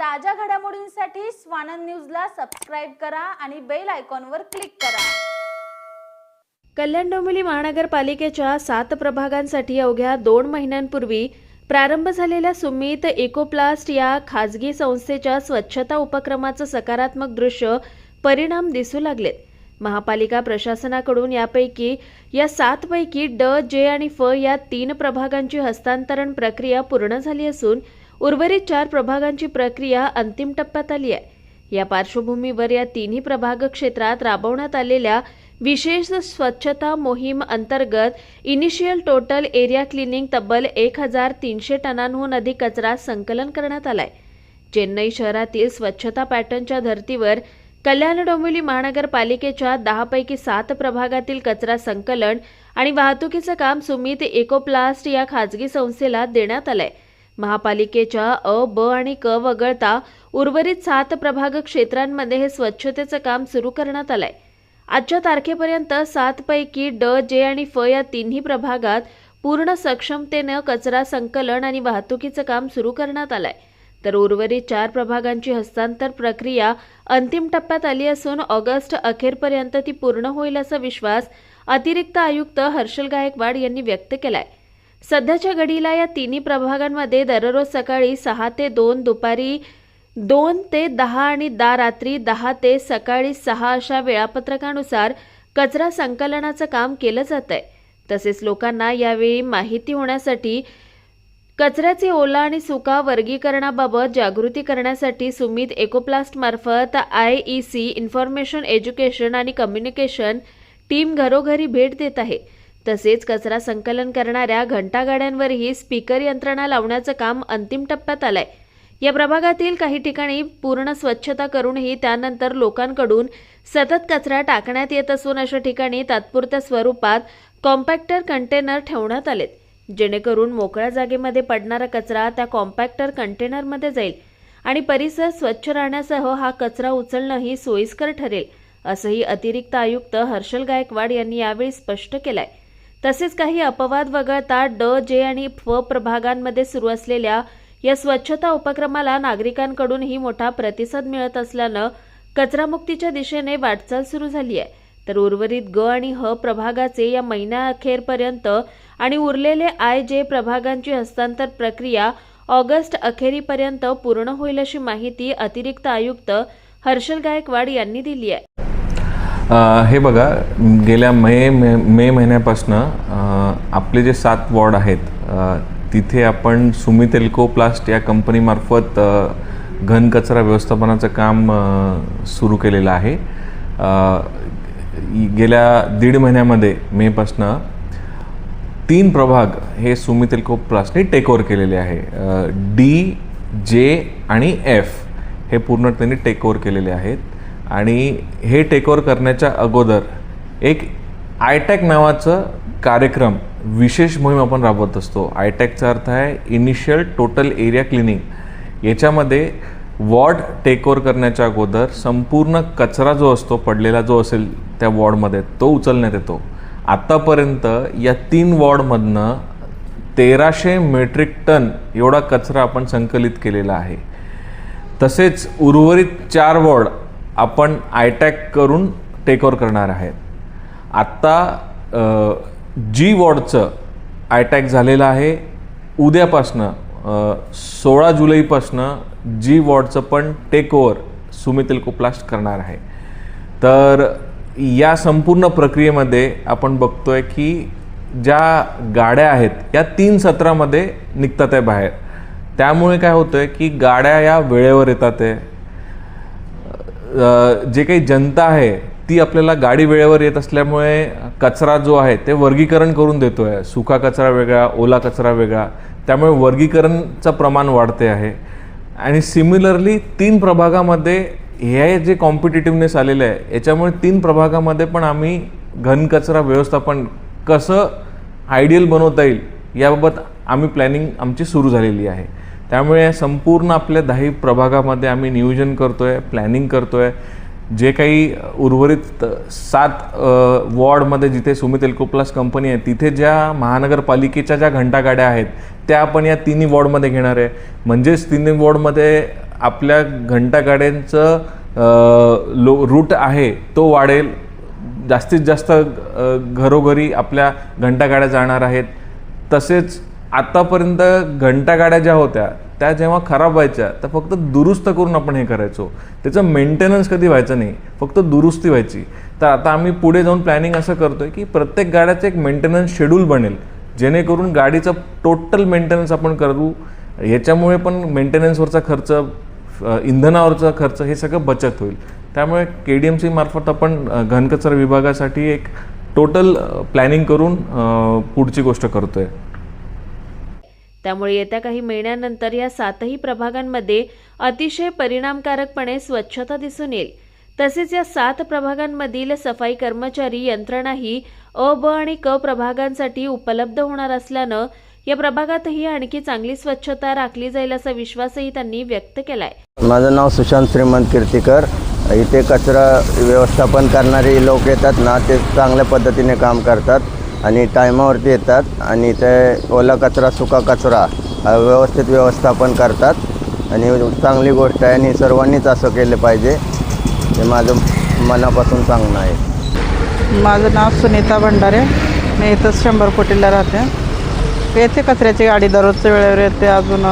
ताज्या घडामोडींसाठी स्वानंद न्यूजला सबस्क्राईब करा आणि बेल आयकॉनवर क्लिक करा. कल्याण डोंबिवली महानगरपालिकेच्या सात प्रभागांसाठी अवघ्या दोन महिन्यांपूर्वी प्रारंभ झालेल्या सुमित इकोप्लास्ट या खाजगी संस्थेच्या स्वच्छता उपक्रमाचं सकारात्मक दृश्य परिणाम दिसू लागलेत. महापालिका प्रशासनाकडून यापैकी या सातपैकी ड जे आणि फ या तीन प्रभागांची हस्तांतरण प्रक्रिया पूर्ण झाली असून उर्वरित चार प्रभागांची प्रक्रिया अंतिम टप्प्यात आली आहे. या पार्श्वभूमीवर या तिन्ही प्रभाग क्षेत्रात राबवण्यात आलेल्या विशेष स्वच्छता मोहीम अंतर्गत इनिशियल टोटल एरिया क्लिनिंग तब्बल एक हजार तीनशे टनांहून अधिक कचरा संकलन करण्यात आलाय. चेन्नई शहरातील स्वच्छता पॅटर्नच्या धर्तीवर कल्याण डोंबिवली महानगरपालिकेच्या दहापैकी सात प्रभागातील कचरा संकलन आणि वाहतुकीचं काम सुमित इकोप्लास्ट या खाजगी संस्थेला देण्यात आलंय. महापालिकेच्या अ ब आणि क वगळता उर्वरित सात प्रभाग क्षेत्रांमध्ये हे स्वच्छतेचं काम सुरू करण्यात आलंय. आजच्या तारखेपर्यंत सातपैकी ड जे आणि फ या तिन्ही प्रभागात पूर्ण सक्षमतेनं कचरा संकलन आणि वाहतुकीचं काम सुरू करण्यात आलंय. तर उर्वरित चार प्रभागांची हस्तांतर प्रक्रिया अंतिम टप्प्यात आली असून ऑगस्ट अखेरपर्यंत ती पूर्ण होईल असा विश्वास अतिरिक्त आयुक्त हर्षल गायकवाड यांनी व्यक्त केलाय. सध्याच्या घडीला या तिन्ही प्रभागांमध्ये दररोज सकाळी सहा ते दोन दुपारी दोन ते दहा आणि दा रात्री दहा ते सकाळी सहा अशा वेळापत्रकानुसार कचरा संकलनाचं काम केलं जात आहे तसेच लोकांना यावेळी माहिती होण्यासाठी कचऱ्याचे ओला आणि सुका वर्गीकरणाबाबत जागृती करण्यासाठी Sumit एकोप्लास्टमार्फत I E C information education आणि कम्युनिकेशन टीम घरोघरी भेट देत आहे. तसेच कचरा संकलन करणाऱ्या घंटागाड्यांवरही स्पीकर यंत्रणा लावण्याचं काम अंतिम टप्प्यात आलंय. या प्रभागातील काही ठिकाणी पूर्ण स्वच्छता करूनही त्यानंतर लोकांकडून सतत कचरा टाकण्यात येत असून अशा ठिकाणी तात्पुरत्या स्वरूपात कॉम्पॅक्टर कंटेनर ठेवण्यात आलेत. जेणेकरून मोकळ्या जागेमध्ये पडणारा कचरा त्या कॉम्पॅक्टर कंटेनरमध्ये जाईल आणि परिसर स्वच्छ राहण्यासह हा कचरा उचलणंही सोयीस्कर ठरेल असंही अतिरिक्त आयुक्त हर्षल गायकवाड यांनी यावेळी स्पष्ट केलंय. तसेच काही अपवाद वगळता ड जे आणि फ प्रभागांमध्ये सुरू असलेल्या या स्वच्छता उपक्रमाला नागरिकांकडूनही मोठा प्रतिसाद मिळत असल्यानं कचरामुक्तीच्या दिशेने वाटचाल सुरू झाली आहे तर उर्वरित ग आणि ह प्रभागाचे या महिन्याअखेरपर्यंत आणि उरलेले आय जे प्रभागांची हस्तांतर प्रक्रिया ऑगस्ट अखेरीपर्यंत पूर्ण होईल अशी माहिती अतिरिक्त आयुक्त हर्षल गायकवाड यांनी दिली आहे हे बघा गेल्या मे मे महिन्यापासनं आपले जे सात वॉर्ड आहेत तिथे आपण सुमित एल्कोप्लास्ट या कंपनीमार्फत घनकचरा व्यवस्थापनाचं काम सुरू केलेलं आहे. गेल्या दीड महिन्यामध्ये मेपासनं तीन प्रभाग हे सुमित एल्कोप्लास्टने टेक ओव्हर केलेले आहे. डी जे आणि एफ हे पूर्ण त्यांनी टेक ओव्हर केलेले आहेत. आणि हे टेक ओव्हर करण्याच्या अगोदर एक आयटॅक नावाचं कार्यक्रम विशेष मोहीम आपण राबवत असतो. आयटॅकचा अर्थ आहे इनिशियल टोटल एरिया क्लिनिंग याच्यामध्ये वॉर्ड टेक ओव्हर करण्याच्या अगोदर संपूर्ण कचरा जो असतो पडलेला जो असेल त्या वॉर्डमध्ये तो उचलण्यात येतो. आत्तापर्यंत या तीन वॉर्डमधनं तेराशे मेट्रिक टन एवढा कचरा आपण संकलित केलेला आहे. तसेच उर्वरित चार वॉर्ड आपण आयटॅक करून टेक ओव्हर करणार आहेत. आत्ता जी वॉर्डचं आयटॅक झालेलं आहे. उद्यापासनं सोळा जुलैपासनं जी वॉर्डचं पण टेक ओव्हर सुमित एल्कोप्लास्ट करणार आहे. तर या संपूर्ण प्रक्रियेमध्ये आपण बघतोय की ज्या गाड्या आहेत या तीन सत्रामध्ये निघतात आहे बाहेर. त्यामुळे काय होतं आहे की गाड्या या वेळेवर येतात आहे. जे काही जनता आहे ती आपल्याला गाडी वेळेवर येत असल्यामुळे कचरा जो आहे ते वर्गीकरण करून देतो आहे सुका कचरा वेगळा ओला कचरा वेगळा. त्यामुळे वर्गीकरणचं प्रमाण वाढते आहे. आणि सिमिलरली तीन प्रभागामध्ये हे जे कॉम्पिटेटिव्हनेस आलेलं आहे याच्यामुळे तीन प्रभागामध्ये पण आम्ही घनकचरा व्यवस्थापन कसं आयडियल बनवता येईल याबाबत आम्ही प्लॅनिंग आमची सुरू झालेली आहे. त्यामुळे संपूर्ण आपल्या दहावी प्रभागामध्ये आम्ही नियोजन करतो आहे प्लॅनिंग करतो आहे जे काही उर्वरित सात वॉर्डमध्ये जिथे सुमित एल्कोप्लास कंपनी आहे तिथे ज्या महानगरपालिकेच्या ज्या घंटागाड्या आहेत त्या आपण या तिन्ही वॉर्डमध्ये घेणार आहे. म्हणजेच तिन्ही वॉर्डमध्ये आपल्या घंटागाड्यांचं लो रूट आहे तो वाढेल. जास्तीत जास्त घरोघरी आपल्या घंटागाड्या जाणार आहेत. तसेच आतापर्यंत घंटागाड्या ज्या होत्या त्या जेव्हा खराब व्हायच्या तर फक्त दुरुस्त करून आपण हे करायचो. त्याचं मेंटेनन्स कधी व्हायचं नाही फक्त दुरुस्ती व्हायची. तर आता आम्ही पुढे जाऊन प्लॅनिंग असं करतोय की प्रत्येक गाड्याचं एक मेंटेनन्स शेड्यूल बनेल. जेणेकरून गाडीचं टोटल मेंटेनन्स आपण करू. याच्यामुळे पण मेंटेनन्सवरचा खर्च इंधनावरचा खर्च हे सगळं बचत होईल. त्यामुळे के डी एम सी मार्फत आपण घनकचरा विभागासाठी एक टोटल प्लॅनिंग करून पुढची गोष्ट करतो आहे त्यामुळे येत्या काही महिन्यानंतर या सातही प्रभागांमध्ये अतिशय परिणामकारकपणे स्वच्छता दिसून येईल. तसेच या सात प्रभागांमधील सफाई कर्मचारी यंत्रणाही अ ब आणि क प्रभागांसाठी उपलब्ध होणार असल्यानं या प्रभागातही आणखी चांगली स्वच्छता राखली जाईल असा विश्वासही त्यांनी व्यक्त केलाय. माझं नाव सुशांत श्रीमंत कीर्तीकर. इथे कचरा व्यवस्थापन करणारे लोक येतात ना ते चांगल्या पद्धतीने काम करतात. आणि टायमावरती येतात आणि ते ओला कचरा सुका कचरा व्यवस्थित व्यवस्थापन करतात. आणि चांगली गोष्ट आहे आणि सर्वांनीच असं केलं पाहिजे. हे माझं मनापासून सांगणं आहे. माझं नाव सुनीता भंडारे. मी इथंच शंभर कोटीला राहते. येते कचऱ्याची गाडी दररोजच्या वेळेवर येते. अजून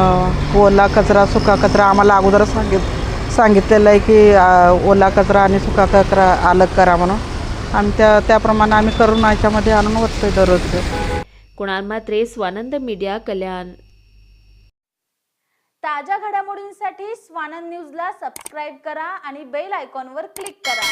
ओला कचरा सुका कचरा आम्हाला अगोदर सांगित सांगितलेलं आहे की ओला कचरा आणि सुका कचरा अलग करा म्हणून. आणि त्या त्याप्रमाणे आम्ही करून याच्यामध्ये आणून ओततोय दररोजचे. कुणाल मात्रे स्वानंद मीडिया कल्याण. ताज्या घडामोडींसाठी स्वानंद न्यूजला सबस्क्राईब करा आणि बेल आयकॉनवर क्लिक करा.